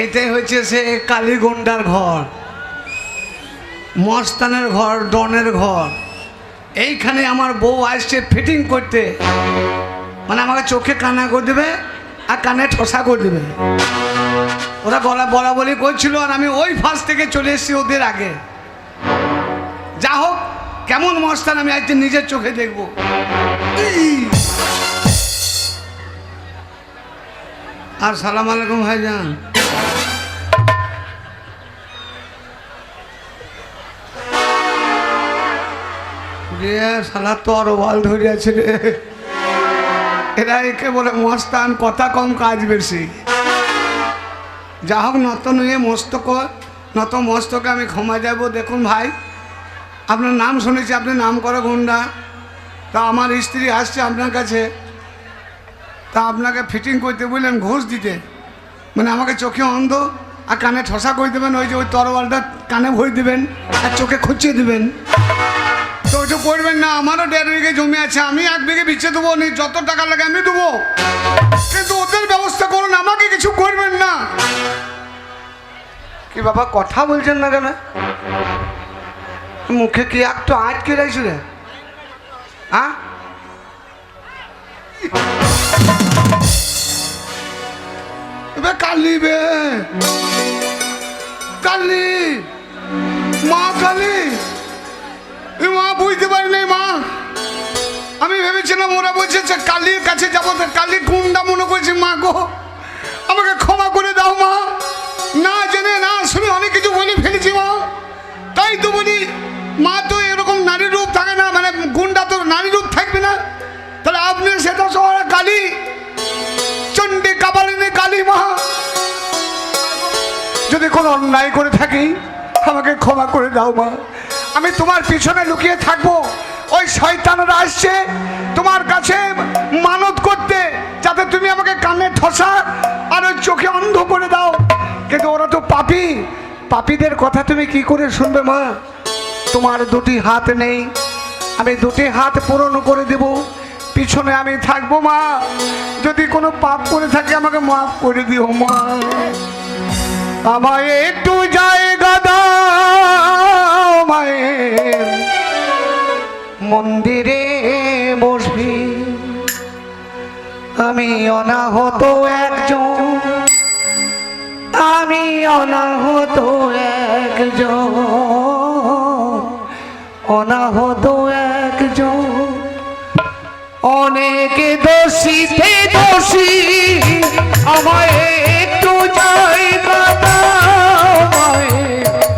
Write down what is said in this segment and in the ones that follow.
এইটাই হচ্ছে সে কালীগন্ডার ঘর। মস্তানের ঘর, ডনের ঘর। এইখানে আমার বউ আসছে ফিটিং করতে। মানে আমাকে চোখে কানা করে দেবে আর কানে ঠোসা করে দেবে। ওরা গলা বলা বলি করছিল আর আমি ওই ফাঁস থেকে চলে এসেছি ওদের আগে। যা হোক, কেমন মস্তান আমি আজকে নিজের চোখে দেখব। আর সালাম আলাইকুম ভাইজান। রে সালা তোর ওয়াল ধরে আছে রে। এরা একে বলে মস্তান, কথা কম, কাজ বেশি। যা হোক নত নিয়ে মস্তক, নত মস্তকে আমি ক্ষমা যাব। দেখুন ভাই, আপনার নাম শুনেছি, আপনি নাম করে গুন্ডা। তা আমার স্ত্রী আসছে আপনার কাছে। তা আপনাকে ফিটিং করতে বললেন ঘুষ দিতে। মানে আমাকে চোখে অন্ধ আর কানে ঠসা করে দেবেন, ওই যে ওই তরোয়ালটা কানে ভরে দেবেন আর চোখে খুঁচিয়ে দেবেন। তো ওইটা করবেন না আমারও দেড় বিঘে জমি আছে আমি এক বিঘে বিচ্ছে দেবো নি যত টাকা লাগে আমি দেবো। কিন্তু ওদের ব্যবস্থা করুন আমাকে কিছু করবেন না। কি বাবা কথা বলছেন না কেন? মুখে কি একটু আটকে রয়েছে রে? হ্যাঁ? কালি বে। কালি মা কালি। বুঝতে পারি নাই মা। আমি ভেবেছিলাম ওরা বলছে যে কালির কাছে যাব কালি গুন্ডা মনে করছে, মা গো। আমাকে ক্ষমা করে দাও, মা। না জেনে, না শুনে অনেক কিছু বলে ফেলেছি, মা। তাই তো বলি, মা তো এরকম নারী রূপ থাকে না মানে গুন্ডা তো নারী রূপ থাকবে না। তাহলে আপনি সেটা সবার কালী, চণ্ডী কাবালিনী কালী, মা। যদি কোনো অন্যায় করে থাকি, আমাকে ক্ষমা করে দাও, মা। আমি তোমার পিছনে লুকিয়ে থাকব। ওই শয়তানরা আসছে তোমার কাছে মানত করতে, যাতে তুমি আমাকে কানে ঠসা আর ওই চোখে অন্ধ করে দাও। কিন্তু ওরা তো পাপি। পাপীদের কথা তুমি কি করে শুনবে, মা? তোমার দুটি হাত নেই। আমি দুটি হাত পূরণ করে দেব। পিছনে আমি থাকব, মা। যদি কোনো পাপ করে থাকে, আমাকে মাফ করে দিও, মা। আমায় একটু জায়গা মন্দিরে বসবি। আমি অনাহত একজন। আমি অনাহত একজন। অনাহত একজন। অনেক দোষীতে দোষী। আমায় একটু চাই দাও মায়ের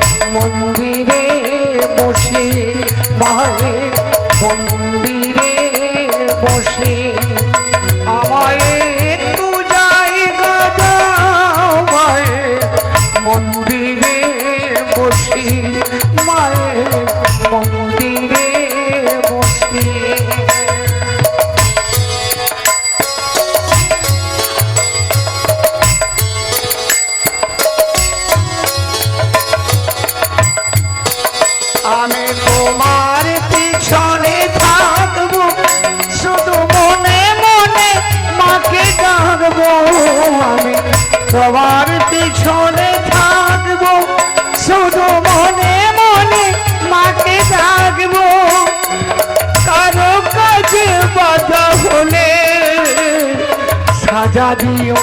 সাজা দিও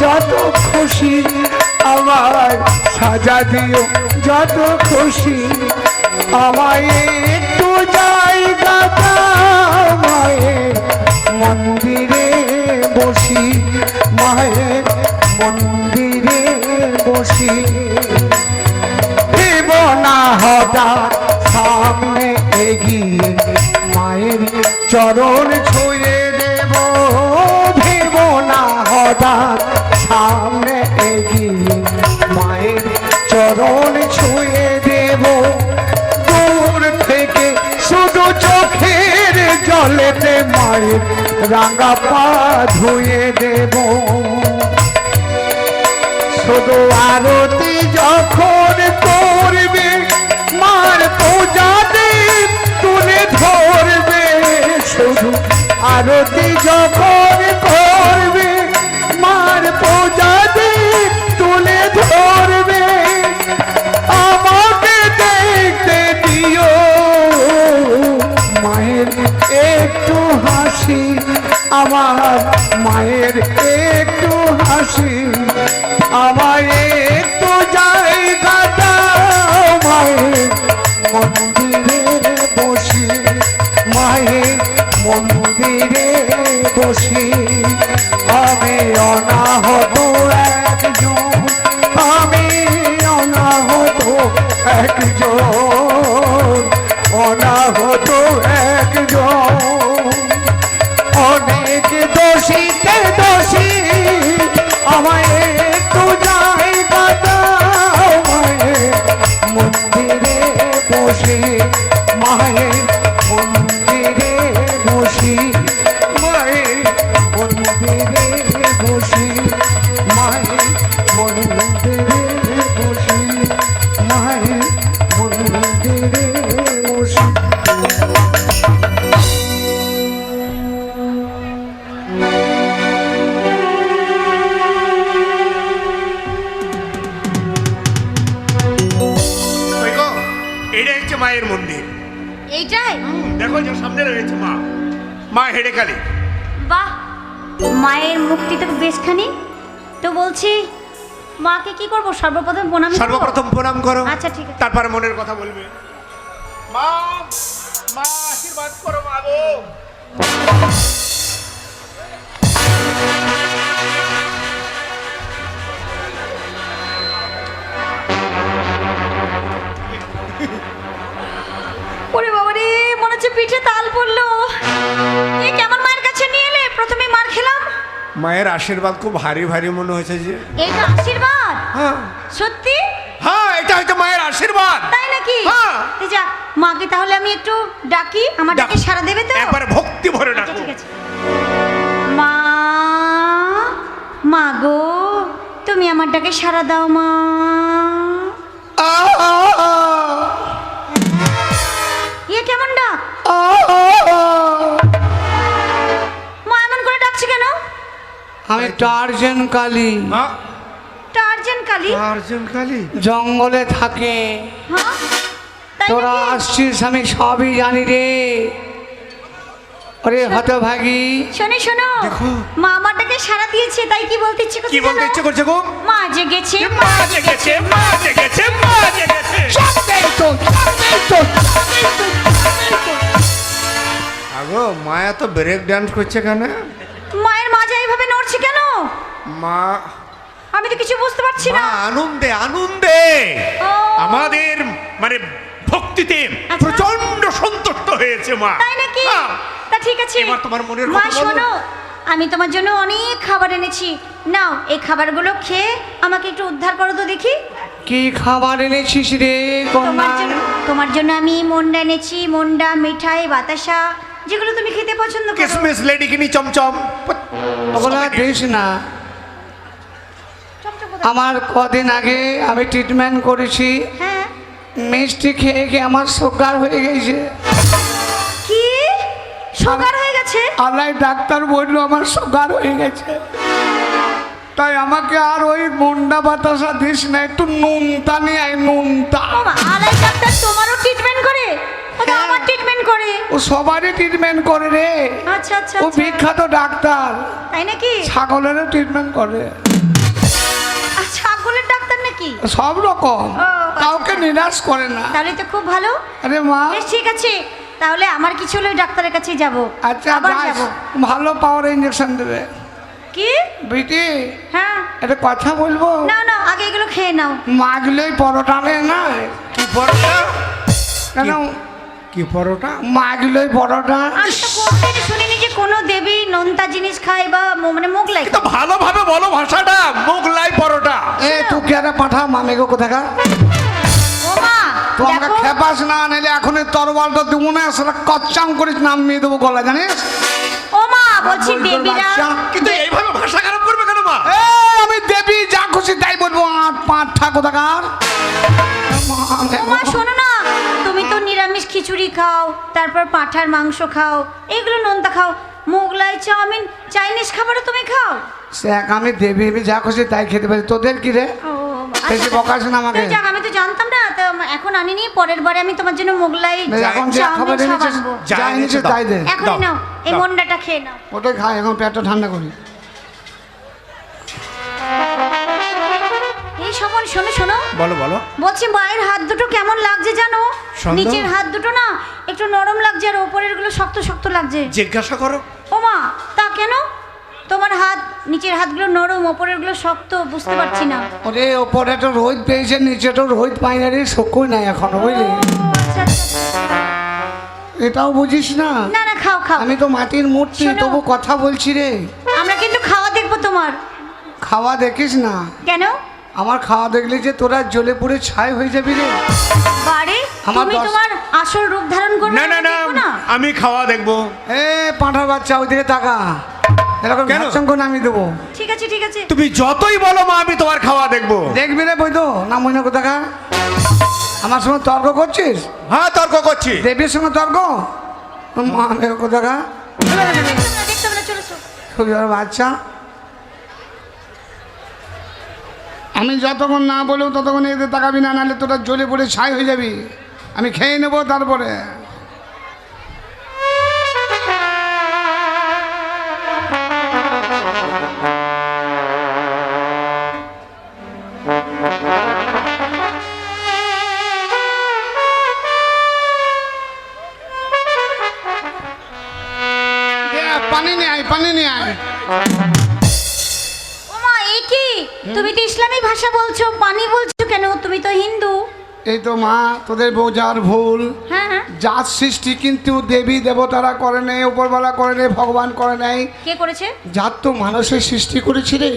যত খুশি আমার সাজা দিও যত খুশি আমায় একটু মায়ের রাঙা পা ধুয়ে দেব। শুধু আরতি যখন করবে, মার পূজাতে তুলে ধরবে। শুধু আরতি যখন করবে, মার পূজাতে তুলে ধরবে। হাসি আমার মায়ের একটু হাসি। আমার একটু দাদা মায়ের মন্দিরে। মায়ের মন্দির। এইটাই? দেখো যে সামনে রয়েছে মা। মা হেডে কালী বাহ মায়ের মুক্তি তো বেশখানি। তো বলছি মাকে কি করব? সর্বপ্রথম প্রণাম সর্বপ্রথম প্রণাম করো। আচ্ছা, ঠিক আছে। তারপর মনের কথা বলবে। মা মা আশীর্বাদ করো মা গো। পিঠে তাল পড়ল। এ কেমন মায়ের কাছে নিয়ে এলে? প্রথমে মার খেলাম। মায়ের আশীর্বাদ খুব ভারী ভারী মনে হয়েছে যে। এটা আশীর্বাদ? হ্যাঁ। সত্যি? হ্যাঁ এটা হয়তো মায়ের আশীর্বাদ। তাই নাকি? হ্যাঁ। এই যা মাকে তাহলে আমি একটু ডাকি। আমার ডাকে। সারা দেবে তো? একবারে ভক্তি ভরে আচ্ছা, ডাকো। ঠিক আছে। মা মা গো তুমি আমার ডাকে সারা দাও মা। ইয়ে টার্জেন কালী। মা। টার্জেন কালি? অর্জুন কালী। জঙ্গলে থাকে। হ্যাঁ? তোরা আসছিস আমি সবই জানি রে। ওরে হতভাগী। শোনো শোনো। দেখো। মা আমার ডাকে সারা দিয়েছে তাই কি বলতে ইচ্ছে করছে কি বলতে ইচ্ছে করছে গো? মা জেগেছে। মা জেগেছে মা জেগেছে মা জেগেছে। আগো মায়া তো ব্রেক ডান্স করছে কেন মায়ের মাজা এইভাবে নড়ছে কেন মা। আমি তো কিছু বুঝতে পারছি না। আনন্দে আনন্দে। আমাদের মানে ভক্তিতে আচ্ছা। প্রচণ্ড সন্তুষ্ট হয়েছে মা। তাই নাকি? হ্যাঁ। তা ঠিক আছে। এবার তোমার মনের কথা শোনো আমি তোমার জন্য অনেক খাবার এনেছি। নাও এই খাবারগুলো খেয়ে আমাকে একটু উদ্ধার করো তো দেখি। কি খাবার এনেছিস রে তোমার জন্য তোমার জন্য আমি মন্ডা এনেছি। মন্ডা মিঠাই বাতাসা যেগুলো তুমি খেতে পছন্দ করো। কিসমিস লেডি কিনি চমচম ওগুলা দিস না? আমার কদিন আগে আমি ট্রিটমেন্ট করেছি। হ্যাঁ। মিষ্টি খেয়ে খেয়ে আমার সুগার হয়ে গেছে। কি? সুগার হয়ে গেছে? আল্লাহ ডাক্তার বলল আমার সুগার হয়ে গেছে। তাই আমাকে আর ওই মুন্ডা বাতাসা দিস না একটু নুনতা নিয়ে আয় নুনতা আলাই ডাক্তার তোমারও ট্রিটমেন্ট করে? হ্যাঁ। আমার ট্রিটমেন্ট করে। ও সবারই ট্রিটমেন্ট করে রে। আচ্ছা আচ্ছা ও আচ্ছা। বিখ্যাত ডাক্তার। তাই নাকি? ছাগলেরও ট্রিটমেন্ট করে। নাকি সব রকম। আচ্ছা, কাউকে। নিরাশ করে না। তাহলে তো খুব ভালো। আরে মা। ঠিক আছে। তাহলে আমার কিছু হলে ডাক্তারের কাছে যাব। আচ্ছা আবার। যাব। ভালো পাওয়ার ইঞ্জেকশন দেবে। কি? বিটি? হ্যাঁ। এটা কথা বলব? না না আগে এগুলো খেয়ে নাও। মাগলেই পরোটা নেই না? কি পরোটা? কেন? কি পরোটা? মাগলেই পরোটা। আমি তো কোনদিন শুনিনি যে কোনো দেবী নোনতা জিনিস খায় বা ম- মানে মোগলাই তো ভালোভাবে বলো ভাষাটা। কে পাঠা মামিগো কোথাকার? ও মা তো আমাকে খেপাস না নিলে এখন তরবালটা দেবো না সেটা কচ্চাং করে নামিয়ে দেবো গলা জানিস? ও মা বলছি বলতো দেবীরা। কিন্তু এইভাবে ভাষা খারাপ করবে কেন মা? আমি দেবী যা খুশি তাই বলব আট পাঁচ ঠা কোথাকার? মা শোনো না তুমি তো নিরামিষ খিচুড়ি খাও তারপর পাঁঠার মাংস খাও এগুলো নোনতা খাও মোগলাই চাউমিন চাইনিজ খাবারও তুমি খাও? সে আমি দেবী আমি যা খুশি তাই খেতে পারি। তোদের কি রে? বেশি বকাস না আমাকে। যাক, আমি তো জানতাম না তো এখন আনিনি পরের বারে আমি তোমার জন্য মোগলাই এখন যে খাবার এনেছিস যা এনেছিস তাই দে। এখনই দাও, নাও এই মন্ডাটা খেয়ে নাও। ওটাই খাই এখন পেটটা ঠান্ডা করি। এই সমন শোনো শোনো। বলো বলো। বলছি মায়ের হাত দুটো কেমন লাগছে জানো? নিচের হাত দুটো না একটু নরম লাগছে আর ওপরেরগুলো শক্ত শক্ত লাগছে। জিজ্ঞাসা করো। ও মা তা কেন? তোমার হাত নিচের হাতগুলো নরম ওপরেরগুলো শক্ত বুঝতে পারছি না। ওরে ওপরে তো রোদ পেয়েছে নিচে তো রোহিত পাই না রে শকুই নাই এখন বুঝলি? ও, আচ্ছা, আচ্ছা। এটাও বুঝিস না? না না খাও খাও। আমি তো মাটির মূর্তি তবু কথা বলছি রে। আমরা কিন্তু খাওয়া দেখব তোমার। খাওয়া দেখিস না? কেন? আমার খাওয়া দেখলে যে তোরা জ্বলে পুড়ে ছাই হয়ে যাবি রে। বাড়ি তুমি তোমার আসল রূপ ধারণ করবে না না না আমি খাওয়া দেখব। এ পাঁঠার বাচ্চা ওইদিকে টাকা এরকম কেন? সঙ্গ নামিয়ে দেবো। ঠিক আছে ঠিক আছে। তুমি যতই বলো মা আমি তোমার খাওয়া দেখব। দেখবি রে বৈধ না মহিনা কোথাকা আমার সঙ্গে তর্ক করছিস? হ্যাঁ তর্ক করছি। দেবীর সঙ্গে তর্ক? মা মেয়ে কোথাকা দেখতে হবে না চলে এসো। খুবই বড় বাচ্চা। আমি যতক্ষণ না বলব ততক্ষণ এদের তাকাবি না নাহলে তোরা জ্বলে পড়ে ছাই হয়ে যাবি। আমি খেয়ে নেব তারপরে। পানি নিয়ে আয় পানি নিয়ে আয়। ও মা এ কি? তুমি তো ইসলামী ভাষা বলছো পানি বলছো কেন? তুমি তো হিন্দু। এই তো মা তোদের বোঝার ভুল। হ্যাঁ হ্যাঁ। জাত সৃষ্টি কিন্তু দেবী দেবতারা করে নেই উপরবেলা করে নেই ভগবান করে নেই। কে করেছে? জাত তো মানুষের সৃষ্টি করেছি রে।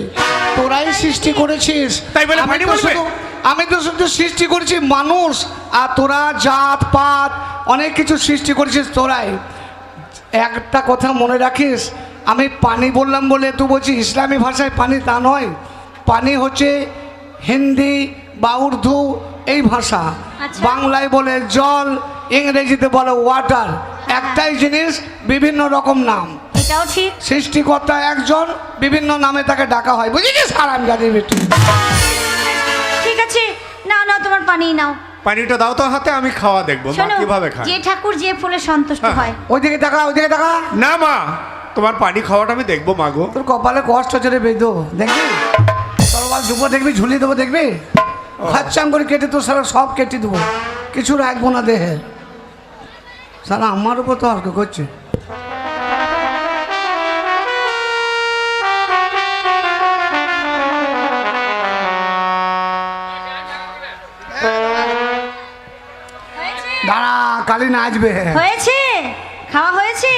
তোরাই সৃষ্টি করেছিস। তাই বলে আমি পানি তো শুধু আমি তো শুধু সৃষ্টি করেছি মানুষ আর তোরা জাত পাত অনেক কিছু সৃষ্টি করেছিস তোরাই। একটা কথা মনে রাখিস আমি পানি বললাম বলে তুই বলছিস ইসলামী ভাষায় পানি তা নয় পানি হচ্ছে হিন্দি বা উর্দু এই ভাষা। আচ্ছা। বাংলায় বলে জল ইংরেজিতে বলে ওয়াটার একটাই জিনিস বিভিন্ন রকম নাম। এটাও ঠিক। সৃষ্টিকর্তা একজন বিভিন্ন নামে তাকে ডাকা হয়। বুঝেছিস আরাম বেটি ঠিক আছে। নাও নাও তোমার পানি নাও। পানিটা দাও তো হাতে আমি খাওয়া দেখব। মা শোনো কীভাবে খায়? যে ঠাকুর যে ফুলে সন্তুষ্ট হ্যাঁ। হয়। ওইদিকে দেখা ওইদিকে দেখা না মা তোমার পানি খাওয়াটা আমি দেখব মাগো তোর কপালে কষ্ট হচ্ছে রে বেদ দেখবি? তোর বল দুপুর দেখবি ঝুলিয়ে দেবো দেখবি? খাচ্চাম করে কেটে তো সারা সব কেটে দেবো। কিছু রাখব না দেহে। সারা আমার উপর তো আর কি করছে। কালি নাচবে হয়েছে? খাওয়া হয়েছে?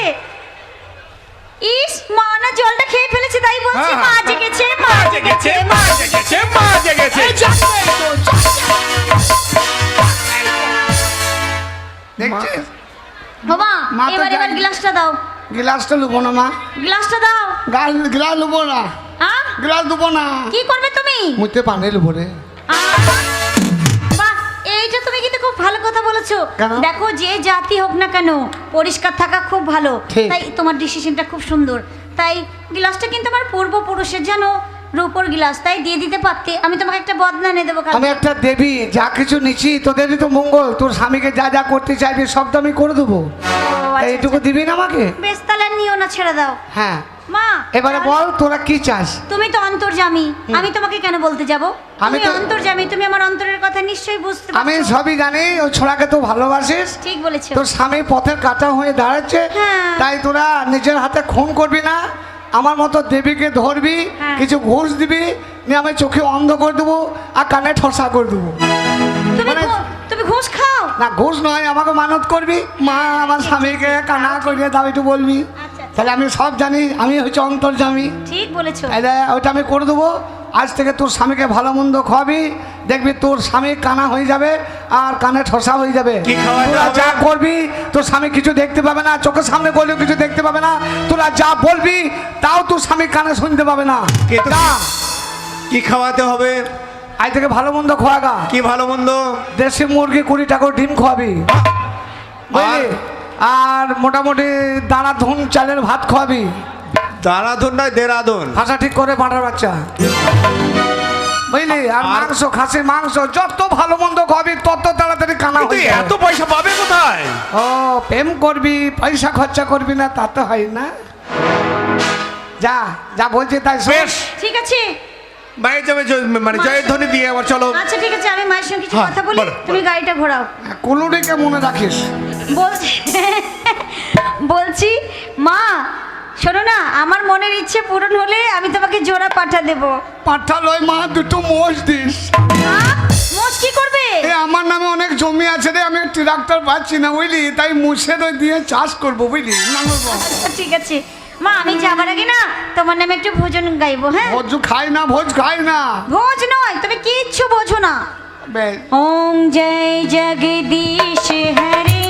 ইস মা না জলটা খেয়ে ফেলেছে তাই বলছি মা। জেগেছে মা মা জেগেছে মা জেগেছে। মা জেগেছে। দেখছিস বাবা এবার গ্লাসটা দাও। গ্লাসটা লুবো না মা। গ্লাসটা দাও। গাল গ্লাস লুবো না। হ্যাঁ? গ্লাস লুবো না। কি করবে তুমি? মুতে পানি লুবো রে। বলেছ? দেখো যে জাতি হোক না কেন পরিষ্কার থাকা খুব ভালো। তাই তোমার ডিসিশনটা খুব সুন্দর। তাই গ্লাসটা কিন্তু আমার পূর্বপুরুষের জানো রূপোর গ্লাস তাই দিয়ে দিতে পারতে। আমি তোমাকে একটা বদনা নিয়ে দেবো আমি একটা দেবী যা কিছু নিচ্ছি তোদেরই তো মঙ্গল। তোর স্বামীকে যা যা করতে চাইবে সব তো আমি করে দেবো। এইটুকু। দিবি না আমাকে? বেশ তাহলে নিও না ছেড়ে দাও। হ্যাঁ। মা এবারে বল তোরা কি চাস? তুমি তো অন্তর্জামী। আমি তোমাকে কেন বলতে যাব? আমি তো- অন্তর্জামী তুমি আমার অন্তরের কথা নিশ্চয়ই বুঝতে আমি সবই জানি ওই ছোড়াকে তো ভালোবাসিস। ঠিক বলেছ। তোর স্বামী পথের কাটা হয়ে দাঁড়াচ্ছে হ্যাঁ। তাই তোরা নিজের হাতে খুন করবি না। আমার মতো দেবীকে ধরবি হ্যাঁ। কিছু ঘুষ দিবি নিয়ে আমি চোখে অন্ধ করে দেবো আর কানে ঠসা করে দেবো। মানে- ঘুষ খাও। না ঘুষ নয় আমাকে মানত করবি। মা আমার স্বামীকে কানা করিয়ে দাও একটু বলবি। আচ্ছা। তাহলে আমি সব জানি আমি হচ্ছে অন্তর্জামী। ঠিক বলেছ। ওইটা আমি করে দেবো। আজ থেকে তোর স্বামীকে ভালো মন্দ খাওয়াবি দেখবি তোর স্বামী কানা হয়ে যাবে আর কানে ঠসা হয়ে যাবে। তোরা যা করবি তোর স্বামী কিছু দেখতে পাবে না চোখের সামনে করলেও কিছু দেখতে পাবে না। তোরা যা বলবি তাও তোর স্বামী কানে শুনতে পাবে না। কি খাওয়াতে হবে? আজ থেকে ভালো মন্দ খোয়াগা কি ভালো মন্দ? দেশি মুরগি কুড়ি টাকা ডিম খাওয়াবি বুঝলি? আর? মোটামুটি দানা ধুন চালের ভাত খাওয়াবি দানাধন নয় দেরাদন। ভাষা ঠিক করে পাঁটার বাচ্চা। বুঝলি? আর মাংস খাসির মাংস যত ভালো মন্দ খাবি তত তাড়াতাড়ি কানা হয়ে এত পয়সা পাবে কোথায়? ও প্রেম করবি পয়সা খরচা করবি না তা তো হয় না। যা যা বলছি তাই। বেশ। ঠিক আছে। মায়ের যাবে মানে জয়ের ধ্বনি দিয়ে আবার চলো। আচ্ছা ঠিক আছে আমি মায়ের সঙ্গে কিছু হ্যাঁ, কথা বলি তুমি গাড়িটা ঘোরাও। মনে রাখিস? বলছি বলছি মা শোনো না আমার মনের ইচ্ছে পূরণ হলে আমি তোমাকে জোড়া পাঠা দেবো। পাঠালয় মা দুটো মোষ দিস। হ্যাঁ? মোষ কি করবে? এ আমার নামে অনেক জমি আছে রে আমি ট্রাক্টর পাচ্ছি না বুঝলি? তাই ওই দিয়ে চাষ করব বুঝলি? বল। ঠিক আছে। মা আমি যাবার আগে না তোমার নামে একটু ভোজন গাইবো হ্যাঁ? ভোজ খাই না ভোজ খাই না। ভোজ নয় তুমি কিচ্ছু বোঝো না। ওম জয় জগদীশ হরে।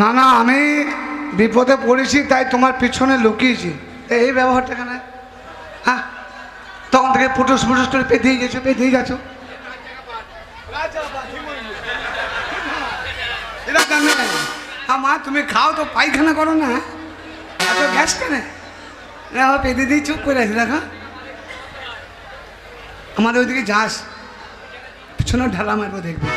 না না, আমি বিপদে পড়েছি, তাই তোমার পিছনে লুকিয়েছি। এই ব্যবহারটা কেন হ্যাঁ? তখন থেকে ফুটুস ফুটুস করে পেতেই গেছো পেতেই গেছো। হ্যাঁ মা, তুমি খাও তো, পায়খানা করো না। এত গ্যাস কেন? পেতে দিয়ে চুপ করে আছি, দেখো। আমাদের ওইদিকে যাস। পিছনে ঢালা মারবো দেখবি।